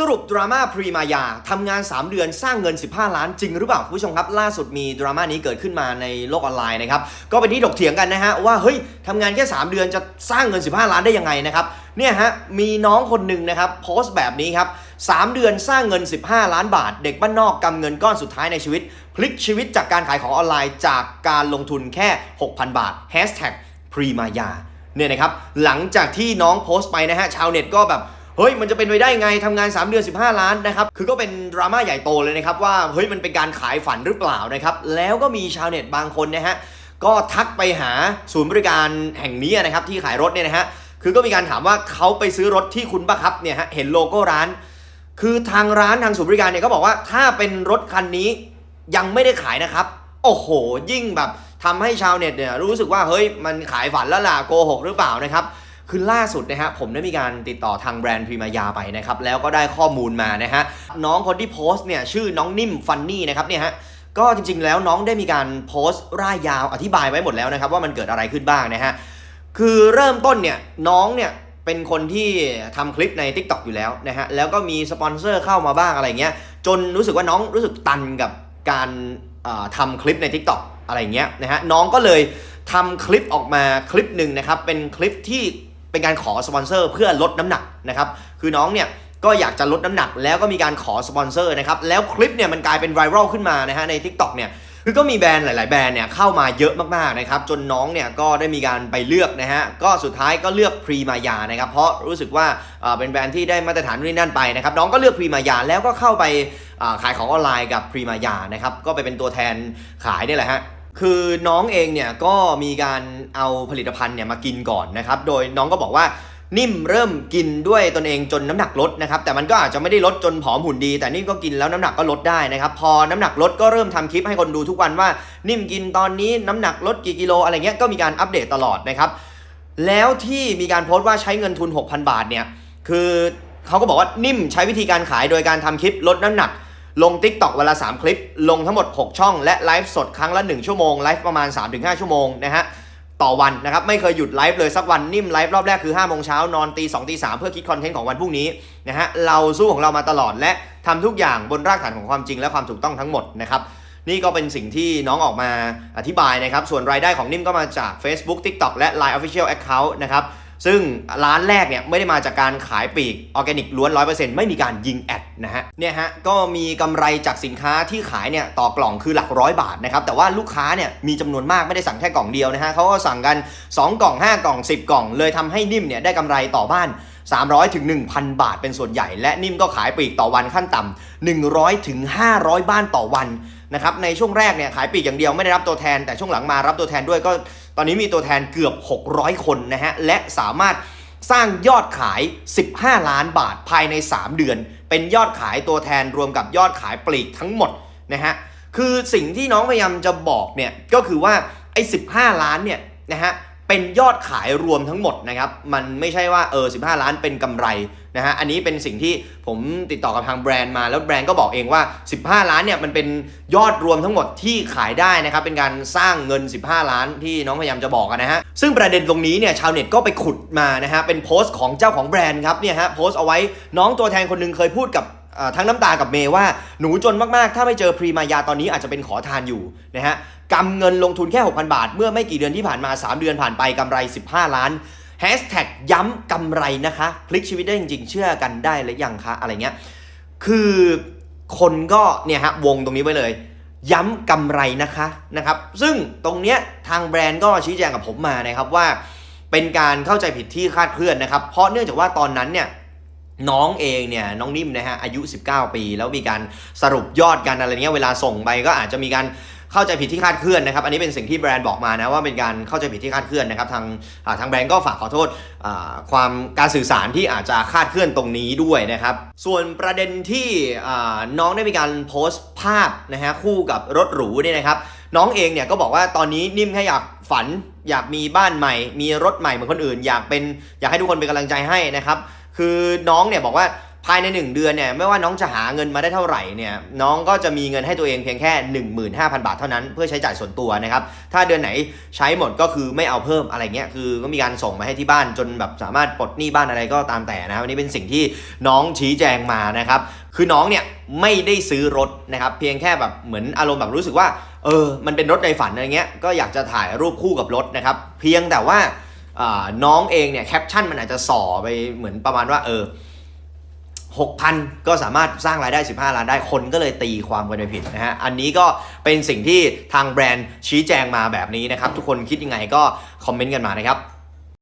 สรุปดราม่าพรีมายาทำงาน 3 เดือนสร้างเงิน 15 ล้านจริงหรือเปล่าคุณผู้ชมครับ ล่าสุดมีดราม่านี้เกิดขึ้นมาในโลกออนไลน์นะครับ ก็เป็นที่ถกเถียงกันนะฮะ ว่าเฮ้ยทำงานแค่ 3 เดือนจะสร้างเงิน 15 ล้านได้ยังไงนะครับ เนี่ยฮะ มีน้องคนหนึ่งนะครับ โพสต์แบบนี้ครับ 3 เดือนสร้างเงิน 15 ล้านบาท เด็กบ้านนอกกำเงินก้อนสุดท้ายในชีวิต พลิกชีวิตจากการขายของออนไลน์ จากการลงทุนแค่ 6,000 บาท Hashtag พรีมายาเนี่ยนะครับหลังจากที่น้องโพสต์ไปนะฮะชาวเน็ตก็แบบ เฮ้ยมันจะเป็นไปได้ไงทำงาน 3 เดือน 15 ล้านนะครับคือก็เป็นดราม่าใหญ่โตเลยนะครับว่าเฮ้ยมันเป็นการขายฝันหรือเปล่านะครับแล้วก็มีชาวเน็ตบางคนนะฮะก็ทักไปหาศูนย์บริการแห่งนี้นะครับที่ขายรถเนี่ยนะฮะคือก็มีการถามว่าเขาไปซื้อรถที่คุณปะครับเนี่ยฮะเห็นโลโก้ร้าน คือทางร้านทางศูนย์บริการเนี่ยก็บอกว่าถ้าเป็นรถคันนี้ยังไม่ได้ขายนะครับ โอ้โห ยิ่งแบบทำให้ชาวเน็ตเนี่ยรู้สึกว่าเฮ้ยมันขายฝันแล้วล่ะโกหกหรือเปล่านะครับ คือล่าสุดนะฮะผมได้มีการติดต่อทางแบรนด์พรีมายาไปนะครับแล้วก็ได้ข้อมูลมานะฮะน้องคนที่โพสต์เนี่ยชื่อน้องนิ่มฟันนี่นะครับเนี่ยฮะก็จริงๆแล้วน้องได้มีการโพสต์ร่ายยาวอธิบายไว้หมดแล้วนะครับว่ามันเกิดอะไรขึ้นบ้างนะฮะคือเริ่มต้นเนี่ยน้องเนี่ยเป็นคนที่ทำคลิปใน Tik t o k อยู่แล้วนะฮะแล้วก็มีสปอนเซอร์เข้ามาบ้างอะไรเงี้ยจนรู้สึกว่าน้องรู้สึกตันกับการเอ่อทำคลิปใน Tik t o k อะไรเงี้ยนะฮะน้องก็เลยทำคลิปออกมาคลิปหนึ่งนะครับเป็นคลิปที่ เป็นการขอสปอนเซอร์เพื่อลดน้ำหนักนะครับคือน้องเนี่ยก็อยากจะลดน้ำหนักแล้วก็มีการขอสปอนเซอร์นะครับแล้วคลิปเนี่ยมันกลายเป็นไวรัลขึ้นมานะฮะใน Tik t o k เนี่ยคือก็มีแบรนด์หลาย ๆ แบรนด์เนี่ยเข้ามาเยอะมาก ๆ นะครับ จนน้องเนี่ยก็ได้มีการไปเลือกนะฮะ ก็สุดท้ายก็เลือกพรีมายานะครับ เพราะรู้สึกว่าเป็นแบรนด์ที่ได้มาตรฐานนู่นนนั่นไปนะครับ น้องก็เลือกพรีมายาแล้วก็เข้าไปขายของออนไลน์กับพรีมายานะครับ ก็ไปเป็นตัวแทนขายนี่แหละฮะ คือน้องเองเนี่ยก็มีการเอาผลิตภัณฑ์เนี่ยมากินก่อนนะครับ โดยน้องก็บอกว่านิ่มเริ่มกินด้วยตนเองจนน้ำหนักลดนะครับ แต่มันก็อาจจะไม่ได้ลดจนผอมหุ่นดี แต่นิ่มก็กินแล้วน้ำหนักก็ลดได้นะครับ พอน้ำหนักลดก็เริ่มทำคลิปให้คนดูทุกวันว่า นิ่มกินตอนนี้น้ำหนักลดกี่กิโลอะไรเงี้ยก็มีการอัปเดตตลอดนะครับ แล้วที่มีการโพสต์ว่าใช้เงินทุน 6,000 บาทเนี่ยคือเขาก็บอกว่านิ่มใช้วิธีการขายโดยการทำคลิปลดน้ำหนัก ลง Tik t o k เวลา 3 คลิป ลงทั้งหมด 6 ช่อง และไลฟ์สดครั้งละ 1 ชั่วโมง ไลฟ์ประมาณ 3-5 ชั่วโมงนะฮะต่อวันนะครับ ไม่เคยหยุดไลฟ์เลยสักวันนิ่มไลฟ์รอบแรกคือ5โมงเช้านอนตี2ตี3เพื่อคิดคอนเทนต์ของวันพรุ่งนี้นะฮะเราสู้ของเรามาตลอดและทำทุกอย่างบนรากฐานของความจริงและความถูกต้องทั้งหมดนะครับนี่ก็เป็นสิ่งที่น้องออกมาอธิบายนะครับ ส่วนรายได้ของนิ่มก็มาจาก Facebook TikTok และ Line Official Account นะครับ ซึ่งร้านแรกเนี่ยไม่ได้มาจากการขายปลีกออร์แกนิกล้วน 100%ไม่มีการยิงแอดนะฮะเนี่ยฮะก็มีกำไรจากสินค้าที่ขายเนี่ยต่อกล่องคือหลักร้อยบาทนะครับแต่ว่าลูกค้าเนี่ยมีจำนวนมากไม่ได้สั่งแค่กล่องเดียวนะฮะเขาก็สั่งกัน 2 กล่อง 5 กล่อง 10 กล่อง เลยทำให้นิ่มเนี่ยได้กำไรต่อบ้าน 300ถึง1,000 บาทเป็นส่วนใหญ่ และนิ่มก็ขายปลีกต่อวันขั้นต่ำ100ถึง500 บ้านต่อวันนะครับในช่วงแรกเนี่ยขายปลีกอย่างเดียวไม่ได้รับตัวแทน แต่ช่วงหลังมารับตัวแทนด้วยก็ ตอนนี้มีตัวแทนเกือบ 600 คนนะฮะ และสามารถสร้างยอดขาย 15 ล้านบาทภายใน 3 เดือน เป็นยอดขายตัวแทนรวมกับยอดขายปลีกทั้งหมดนะฮะ คือสิ่งที่น้องพยายามจะบอกเนี่ยก็คือว่าไอ้ 15 ล้านเนี่ยนะฮะ เป็นยอดขายรวมทั้งหมดนะครับ มันไม่ใช่ว่าเออ15 ล้านเป็นกำไรนะฮะ อันนี้เป็นสิ่งที่ผมติดต่อกับทางแบรนด์มา แล้วแบรนด์ก็บอกเองว่า 15 ล้านเนี่ยมันเป็นยอดรวมทั้งหมดที่ขายได้นะครับ เป็นการสร้างเงิน 15 ล้านที่น้องพยายามจะบอกนะฮะ ซึ่งประเด็นตรงนี้เนี่ยชาวเน็ตก็ไปขุดมานะฮะ เป็นโพสต์ของเจ้าของแบรนด์ครับเนี่ยฮะ โพสต์เอาไว้น้องตัวแทนคนหนึงเคยพูดกับ ทั้งน้ำตากับเมยว่าหนูจนมากๆ ถ้าไม่เจอพรีมายาตอนนี้อาจจะเป็นขอทานอยู่นะฮะกำเงินลงทุนแค่ 6,000 บาท เมื่อไม่กี่เดือนที่ผ่านมา 3 เดือนผ่านไปกำไร 15 ล้านแฮชแท็กย้ำกำไรนะคะพลิกชีวิตได้จริง ๆ เชื่อกันได้หรือยังคะอะไรเงี้ยคือคนก็เนี่ยฮะวงตรงนี้ไว้เลย ย้ำกำไรนะคะนะครับซึ่งตรงเนี้ยทางแบรนด์ก็ชี้แจงกับผมมานะครับว่า เป็นการเข้าใจผิดที่คาดเคลื่อนนะครับ เพราะเนื่องจากว่าตอนนั้นเนี่ย น้องเองเนี่ยน้องนิ่มนะฮะอายุ 19 ปี แล้วมีการสรุปยอดกันอะไรเงี้ยเวลาส่งไปก็อาจจะมีการเข้าใจผิดที่คาดเคลื่อนนะครับ อันนี้เป็นสิ่งที่แบรนด์บอกมานะว่าเป็นการเข้าใจผิดที่คาดเคลื่อนนะครับทางทางแบรนด์ก็ฝากขอโทษความการสื่อสารที่อาจจะคาดเคลื่อนตรงนี้ด้วยนะครับ ส่วนประเด็นที่น้องได้มีการโพสต์ภาพนะฮะคู่กับรถหรูเนี่ยนะครับ น้องเองเนี่ยก็บอกว่าตอนนี้นิ่มแค่อยากฝัน อยากมีบ้านใหม่ มีรถใหม่เหมือนคนอื่น อยากเป็นอยากให้ทุกคนเป็นกำลังใจให้นะครับ คือน้องเนี่ยบอกว่าภายใน 1 เดือนเนี่ยไม่ว่าน้องจะหาเงินมาได้เท่าไหร่เนี่ยน้องก็จะมีเงินให้ตัวเองเพียงแค่ 15,000 บาทเท่านั้น เพื่อใช้จ่ายส่วนตัวนะครับ ถ้าเดือนไหนใช้หมดก็คือไม่เอาเพิ่มอะไรเงี้ยคือก็มีการส่งมาให้ที่บ้านจนแบบสามารถปลดหนี้บ้านอะไรก็ตามแต่นะครับอันนี้เป็นสิ่งที่น้องชี้แจงมานะครับคือน้องเนี่ยไม่ได้ซื้อรถนะครับเพียงแค่แบบเหมือนอารมณ์แบบรู้สึกว่าเออมันเป็นรถในฝันอะไรเงี้ยก็อยากจะถ่ายรูปคู่กับรถนะครับเพียงแต่ว่าอ่า น้องเองเนี่ยแคปชั่นมันอาจจะส่อไปเหมือนประมาณว่าเออหกพันก็สามารถสร้างรายได้ 15 ล้านได้คนก็เลยตีความกันไปผิดนะฮะ อันนี้ก็เป็นสิ่งที่ทางแบรนด์ชี้แจงมาแบบนี้นะครับ ทุกคนคิดยังไงก็คอมเมนต์กันมานะครับ